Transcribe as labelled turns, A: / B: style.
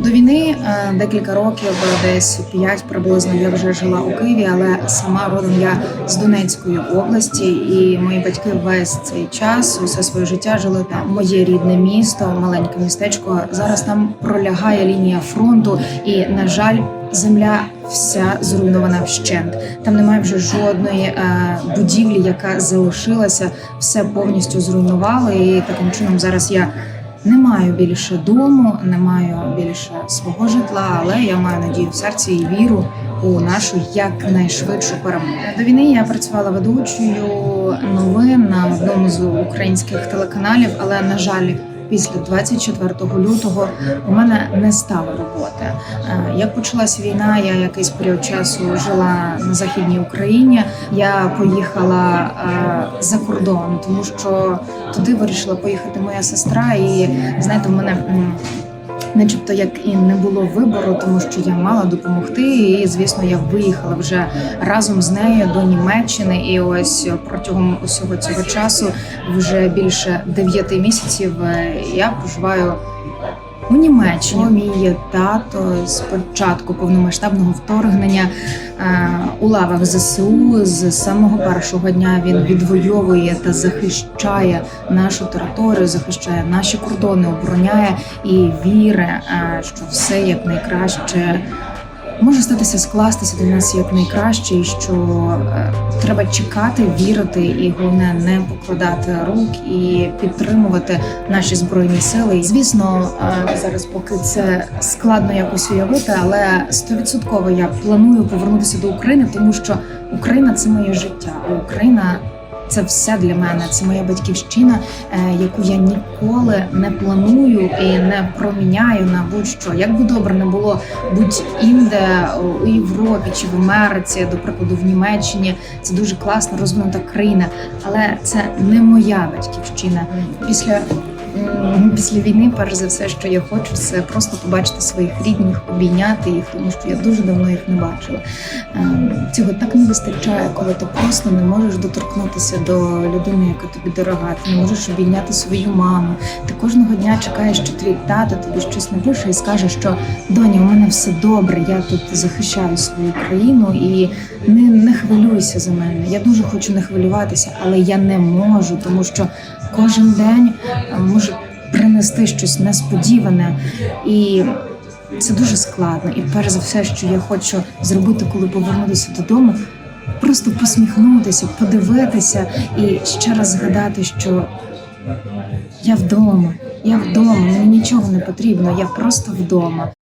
A: До війни е, декілька років, десь п'ять приблизно я вже жила у Києві, але сама родом я з Донецької області, і мої батьки весь цей час, усе своє життя жили там. Моє рідне місто, маленьке містечко. Зараз там пролягає лінія фронту, і на жаль, земля вся зруйнована вщент. Там немає вже жодної е, будівлі, яка залишилася, все повністю зруйнували. І таким чином зараз я. Не маю більше дому, не маю більше свого житла, але я маю надію в серці і віру у нашу якнайшвидшу перемогу. До війни я працювала ведучою новин на одному з українських телеканалів, але на жаль. Після 24 лютого у мене не стало роботи. Е, Як почалась війна, я якийсь період часу жила на західній Україні. Я поїхала е, за кордон, тому що туди вирішила поїхати моя сестра, і знаєте, в мене. Начебто як і не було вибору, тому що я мала допомогти, і звісно, я виїхала вже разом з нею до Німеччини. І ось протягом усього цього часу, вже більше дев'яти місяців, е, я проживаю у Німеччині. Мій тато з початку повномасштабного вторгнення е, у лавах ЗСУ з самого першого дня він відвоює та захищає нашу територію, захищає наші кордони, обороняє і вірить, е, що все як найкраще. Може статися скластися для нас як найкраще, і що е, треба чекати, вірити, і головне не покладати рук і підтримувати наші збройні сили. І, звісно, е, зараз поки це складно якось уявити, але стовідсотково я планую повернутися до України, тому що Україна це моє життя, а Україна. Це все для мене. Це моя батьківщина, е, яку я ніколи не планую і не проміняю на будь-що. Як би добре не було будь-інде у Європі чи в Америці, до прикладу, в Німеччині. Це дуже класна розвинута країна, але це не моя батьківщина. Після після війни, перш за все, що я хочу, це просто побачити своїх рідних, обійняти їх, тому що я дуже давно їх не бачила. Ем, Цього так не вистачає, коли ти просто не можеш доторкнутися до людини, яка тобі дорога. Ти не можеш обійняти свою маму. Ти кожного дня чекаєш, що твій тато тобі щось напише і скаже, що доня, у мене все добре, я тут захищаю свою країну і не, не хвилюйся за мене. Я дуже хочу не хвилюватися, але я не можу, тому що кожен день е, може принести щось несподіване і. Це дуже складно, і перш за все, що я хочу зробити, коли повернутися додому, просто посміхнутися, подивитися і ще раз згадати, що я вдома, я вдома, мені нічого не потрібно, я просто вдома.